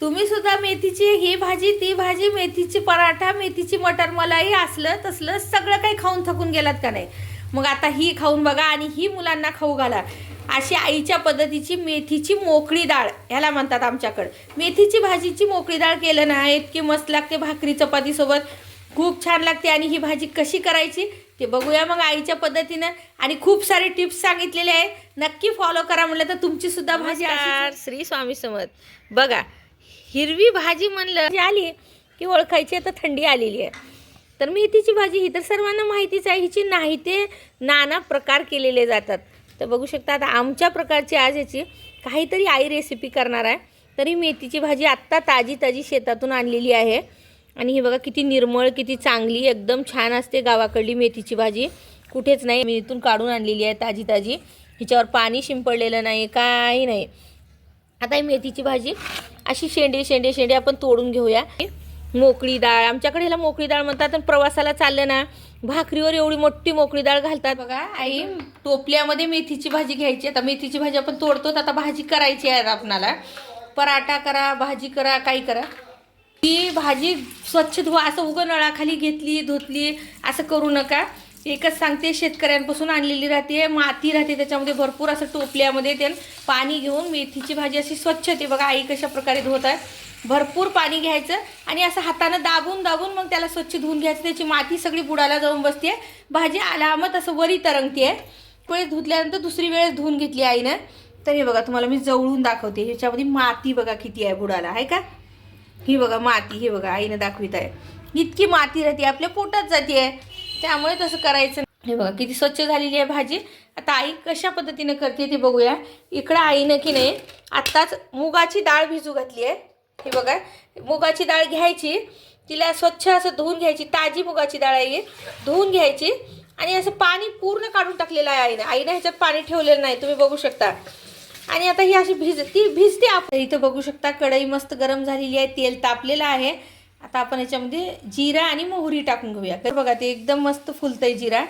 तुम्ही सुद्धा मेथीची ही भाजी ती भाजी मेथीची पराठा मेथीची मटर मलाई असलं तसलं सगळं काही खाऊन थकून गेलात का नाही? मग आता ही खाऊन बघा आणि ही मुलांना खाऊ घाला. अशी आईच्या पद्धतीची मेथीची मोकळी डाळ ह्याला म्हणतात आमच्याकडं. मेथीची भाजीची मोकळी डाळ केलं ना इतकी मस्त लागते भाकरी चपातीसोबत खूप छान लागते आणि ही भाजी कशी करायची ते बघूया मग आईच्या पद्धतीनं. आणि खूप सारे टिप्स सांगितलेले आहे नक्की फॉलो करा म्हटलं तर तुमची सुद्धा भाजी श्री स्वामी समर्थ. बघा हिरवी भाजी म्हणलं जी आली की ओळखायची आता थंडी आलेली आहे. तर मेथीची भाजी ही तर सर्वांना माहितीच आहे हिची नाही ते नाना प्रकार केलेले जातात. तर बघू शकता आता आमच्या प्रकारची आज याची काहीतरी आई रेसिपी करणार आहे. तरी मेथीची भाजी आत्ता ताजी ताजी शेतातून आणलेली आहे. आणि ही बघा किती निर्मळ किती चांगली एकदम छान असते गावाकडली मेथीची भाजी. कुठेच नाही मी इथून काढून आणलेली आहे ताजी ताजी. हिच्यावर पाणी शिंपडलेलं नाही काही नाही. आता ही मेथीची भाजी. अशी शेंडे शेंडे शेंडे आपण तोडून घेऊया. मोकळी डाळ. आमच्याकडे ह्याला मोकळी डाळ म्हणतात आणि प्रवासाला चाललं ना भाकरीवर एवढी मोठी मोकळी डाळ घालतात. बघा आई टोपल्यामध्ये मेथीची भाजी घ्यायची. आता मेथीची भाजी आपण तोडतो आता भाजी करायची आहे आपणाला. पराठा करा भाजी करा काही करा. ती भाजी स्वच्छ धुवा. असं उगं नळाखाली घेतली धुतली असं करू नका. एकच सांगते शेतकऱ्यांपासून आणलेली राहते माती राहते त्याच्यामध्ये भरपूर असं टोपल्यामध्ये ते पाणी घेऊन मेथीची भाजी अशी स्वच्छ ते बघा आई कशा प्रकारे धुवत आहे भरपूर पाणी घ्यायचं आणि असं हातानं दाबून दाबून मग त्याला स्वच्छ धुवून घ्यायचं. त्याची माती सगळी बुडाला जाऊन बसते. भाजी आलामत असं वरी तरंगते. वेळेस धुतल्यानंतर दुसरी वेळेस धुवून घेतली आईनं. तर हे बघा तुम्हाला मी जवळून दाखवते. ह्याच्यामध्ये माती बघा किती आहे बुडाला आहे का? ही बघा माती ही बघा आईनं दाखवित आहे. इतकी माती राहते आपल्या पोटात जाते. आहे त्यामुळे तसं करायचं हे बघा किती स्वच्छ झालेली आहे भाजी. आता आई कशा पद्धतीने करते ते बघूया. इकडं आईनं की नाही आत्ताच मुगाची डाळ भिजू घातली आहे. हे बघा मुगाची डाळ घ्यायची तिला स्वच्छ असं धुवून घ्यायची ताजी मुगाची डाळ आहे धुवून घ्यायची आणि असं पाणी पूर्ण काढून टाकलेलं आहे आईनं. आईनं ह्याच्यात पाणी ठेवलेलं नाही तुम्ही बघू शकता. आणि आता ही अशी भिज ती भिजते आपण. इथं बघू शकता कढई मस्त गरम झालेली आहे तेल तापलेलं आहे. आता आपण याच्यामध्ये जिरा आणि मोहरी टाकून घेऊया. तर बघा ते एकदम मस्त फुलतंय जिरा.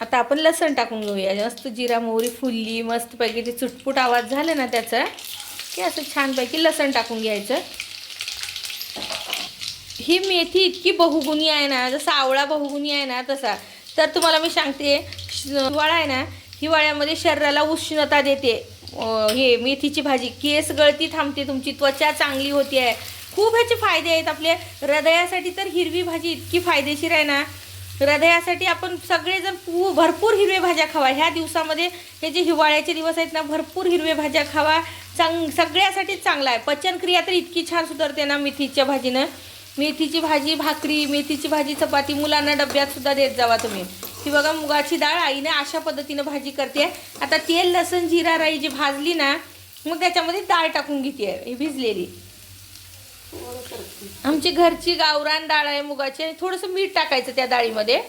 आता आपण लसण टाकून घेऊया. मस्त जिरा मोहरी फुलली मस्तपैकी ते चुटपुट आवाज झाला ना त्याचा की असं छानपैकी लसण टाकून घ्यायचं. ही मेथी इतकी बहुगुणी आहे ना जसा आवळा बहुगुणी आहे ना तसा. तर तुम्हाला मी सांगते हिवाळा आहे ना हिवाळ्यामध्ये शरीराला उष्णता देते. हे मेथीची भाजी केस गळती थांबते तुमची त्वचा चांगली होती. आहे खूप ह्याचे फायदे आहेत. आपले हृदयासाठी तर हिरवी भाजी इतकी फायदेशीर आहे ना. हृदयासाठी आपण सगळेजण पू भरपूर हिरवे भाज्या खावा. ह्या दिवसामध्ये हे जे हिवाळ्याचे दिवस आहेत ना भरपूर हिरवे भाज्या खावा. चांग सगळ्यासाठीच चांगला आहे. पचनक्रिया तर इतकी छान सुधारते ना मेथीच्या भाजीनं. मेथीची भाजी भाकरी मेथीची भाजी चपाती मुलांना डब्यात सुद्धा देत जावा तुम्ही. की बघा मुगाची डाळ आईने अशा पद्धतीनं भाजी करते. आता तेल लसण जिरा राई जी भाजली ना मग त्याच्यामध्ये डाळ टाकून घेते भिजलेली. आमची घरची गावरान डाळ आहे मुगाची आणि थोडंसं मीठ टाकायचं त्या डाळीमध्ये.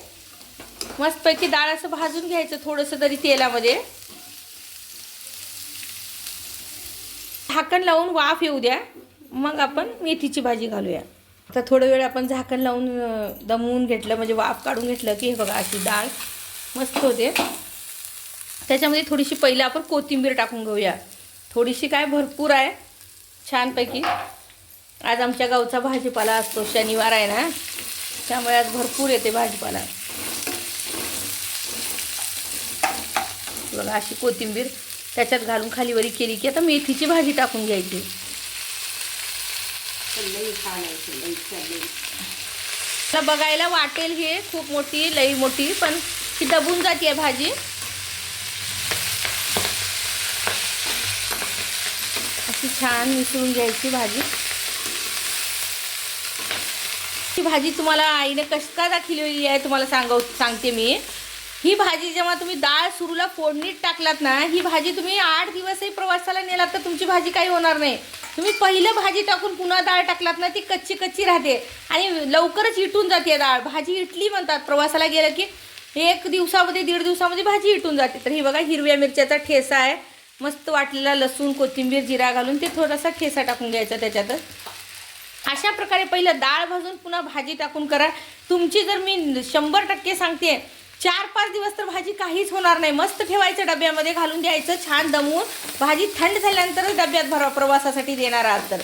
मस्तपैकी डाळ असं भाजून घ्यायचं थोडंसं तरी तेलामध्ये. झाकण लावून वाफ येऊ द्या. मग आपण मेथीची भाजी घालूया. आता थोडं वेळ आपण झाकण लावून दमवून घेतलं म्हणजे वाफ काढून घेतलं की हे बघा अशी डाळ मस्त होते. त्याच्यामध्ये थोडीशी पहिलं आपण कोथिंबीर टाकून घेऊया. थोडीशी काय भरपूर आहे. छानपैकी. आज आमच्या गावचा भाजीपाला असतो शनिवार आहे ना? त्यामुळे आज भरपूर येते भाजीपाला. बघा अशी कोथिंबीर त्याच्यात घालून खालीवरी केली की आता मेथीची भाजी टाकून घ्यायची. बघायला वाटेल हे खूप मोठी लई मोठी पण ही दबून जाते भाजी. अशी छान मिसळून घ्यायची भाजी. ही भाजी तुम्हाला आईने कशी का दाखवलेली आहे तुम्हाला सांगव सांगते मी. ही भाजी जेव्हा तुम्ही डाळ सुरूला फोडणीत टाकलात ना ही भाजी तुम्ही आठ दिवसही प्रवासाला नेलात तर तुमची भाजी काही होणार नाही. तुम्ही पहिलं भाजी टाकून पुन्हा डाळ टाकलात ना ती कच्ची कच्ची राहते आणि लवकरच इटून जाते डाळ. भाजी इटली म्हणतात प्रवासाला गेलं की एक दिवसामध्ये दीड दिवसामध्ये भाजी इटून जाते. तर ही बघा हिरव्या मिरच्याचा ठेसा आहे. मस्त वाटलेला लसूण कोथिंबीर जिरा घालून ते थोडासा ठेसा टाकून घ्यायचा त्याच्यातच अशा प्रकारे पहिलं डाळ भाजून पुन्हा भाजी टाकून करा. तुमची जर मी शंभर टक्के सांगते चार पाच दिवस तर भाजी काहीच होणार नाही. मस्त ठेवायचं डब्यामध्ये घालून द्यायचं छान दमवून भाजी थंड झाल्यानंतरच डब्यात भरवा प्रवासासाठी देणार आहात तर.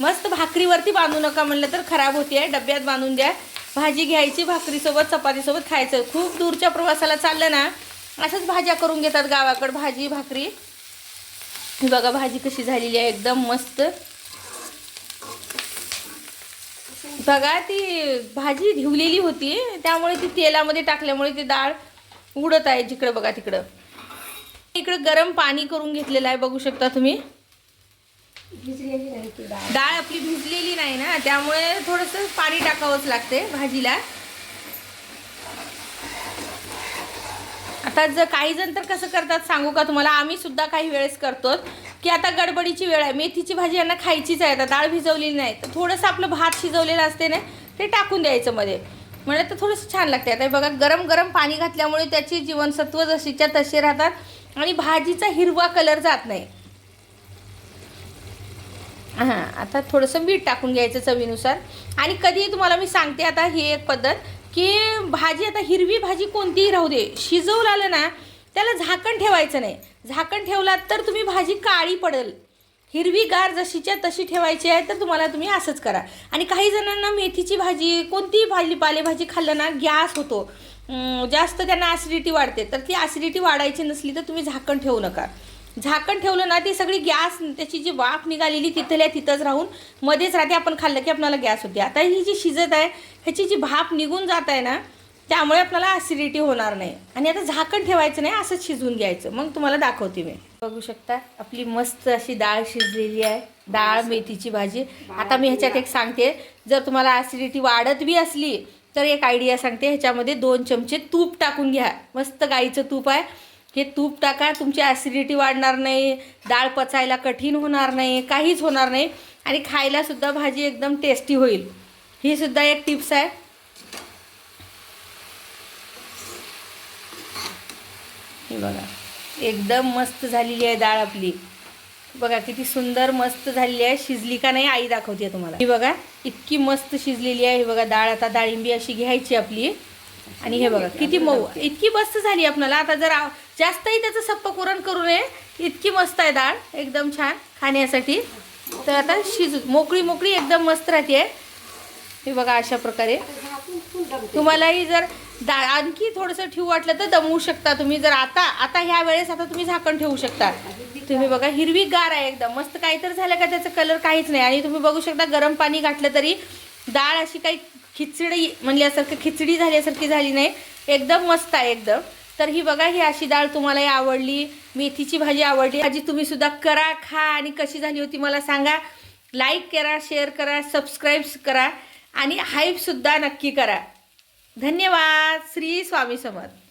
मस्त भाकरीवरती बांधू नका म्हणलं तर खराब होते. डब्यात बांधून द्या. भाजी घ्यायची भाकरीसोबत चपातीसोबत खायचं. खूप दूरच्या प्रवासाला चाललं ना असंच भाज्या करून घेतात गावाकडं. भाजी भाकरी. बघा भाजी कशी झालेली आहे. एकदम मस्त. बघा ती भाजी धिवलेली होती त्यामुळे ती तेलामध्ये टाकल्यामुळे ती डाळ उडत आहे जिकडं बघा तिकडं. इकडं गरम पाणी करून घेतलेलं आहे बघू शकता तुम्ही. डाळ. आपली भिजलेली नाही ना त्यामुळे थोडंसं पाणी टाकावंच लागते भाजीला. आता जर काही जण तर कसं करतात सांगू का तुम्हाला? आम्ही सुद्धा काही वेळेस करतो की आता गडबडीची वेळ आहे. मेथीची भाजी यांना खायचीच आहे. आता डाळ भिजवलेली नाही. तर थोडंसं आपलं भात शिजवलेलं असते ना ते टाकून द्यायचं मध्ये. म्हणजे तर थोडंसं छान लागते. आता हे बघा गरम गरम पाणी घातल्यामुळे त्याची जीवनसत्व जशीच्या तसे राहतात आणि भाजीचा हिरवा कलर जात नाही. हां आता थोडंसं मीठ टाकून घ्यायचं चवीनुसार. आणि कधीही तुम्हाला मी सांगते आता ही एक पद्धत. की भाजी आता हिरवी भाजी कोणतीही राहू दे शिजवून आलं ना त्याला झाकण ठेवायचं नाही. झाकण ठेवलात तर तुम्ही भाजी काळी पडेल. हिरवीगार जशीच्या तशी ठेवायची आहे तर तुम्हाला तुम्ही असंच करा. आणि काही जणांना मेथीची भाजी कोणतीही भाजी पालेभाजी खाल्लं ना गॅस होतो. जास्त त्यांना ॲसिडिटी वाढते. तर ती ॲसिडिटी वाढायची नसली तर तुम्ही झाकण ठेवू नका. झाकण ठेवलं ना ती सगळी गॅस त्याची जी वाफ निघालेली तिथल्या तिथंच राहून मध्येच राहते आपण खाल्लं की आपल्याला गॅस होते. आता ही जी शिजत आहे ह्याची जी भाप निघून जात आहे ना त्यामुळे आपल्याला ॲसिडिटी होणार नाही. आणि आता झाकण ठेवायचं नाही असंच शिजवून घ्यायचं. मग तुम्हाला दाखवते मी. बघू शकता आपली मस्त अशी डाळ शिजलेली आहे. डाळ मेथीची भाजी. आता मी ह्याच्यात एक सांगते जर तुम्हाला ॲसिडिटी वाढत बी असली तर एक आयडिया सांगते ह्याच्यामध्ये दोन चमचे तूप टाकून घ्या. मस्त गाईचं तूप आहे. हे तूप टाका तुमची ॲसिडिटी वाढणार नाही डाळ पचायला कठीण होणार नाही काहीच होणार नाही. आणि खायला सुद्धा भाजी एकदम टेस्टी होईल. ही सुद्धा एक टिप्स आहे. हे बघा एकदम मस्त झालेली आहे डाळ आपली. बघा किती सुंदर मस्त झालेली आहे. शिजली का नाही आई दाखवते तुम्हाला. ही बघा इतकी मस्त शिजलेली आहे. ही बघा डाळ आता डाळिंबी अशी घ्यायची आपली. आणि हे बघा किती मऊ. इतकी मस्त झाली आपल्याला आता जर जास्तही त्याचं सप्प कुरण करू नये. इतकी मस्त आहे डाळ एकदम छान खाण्यासाठी. तर आता शिजू मोकळी मोकळी एकदम मस्त राहते हे बघा अशा प्रकारे. तुम्हालाही जर डाळ आणखी थोडंसं ठेवू वाटलं तर दमवू शकता तुम्ही. जर आता आता ह्या वेळेस आता तुम्ही झाकण ठेवू शकता. तुम्ही बघा हिरवी गार आहे एकदम. मस्त काहीतरी झालं का त्याचा कलर काहीच नाही. आणि तुम्ही बघू शकता गरम पाणी घातलं तरी डाळ अशी काही खिचडी म्हणल्यासारखं खिचडी झाल्यासारखी झाली नाही. एकदम मस्त आहे एकदम. तर ही बघा ही अशी डाळ तुम्हालाही आवडली. मेथीची भाजी आवडली. भाजी तुम्ही सुद्धा करा खा आणि कशी झाली होती मला सांगा. लाईक करा शेअर करा सबस्क्राईब करा आणि हाईपसुद्धा नक्की करा. धन्यवाद. श्री स्वामी समर्थ.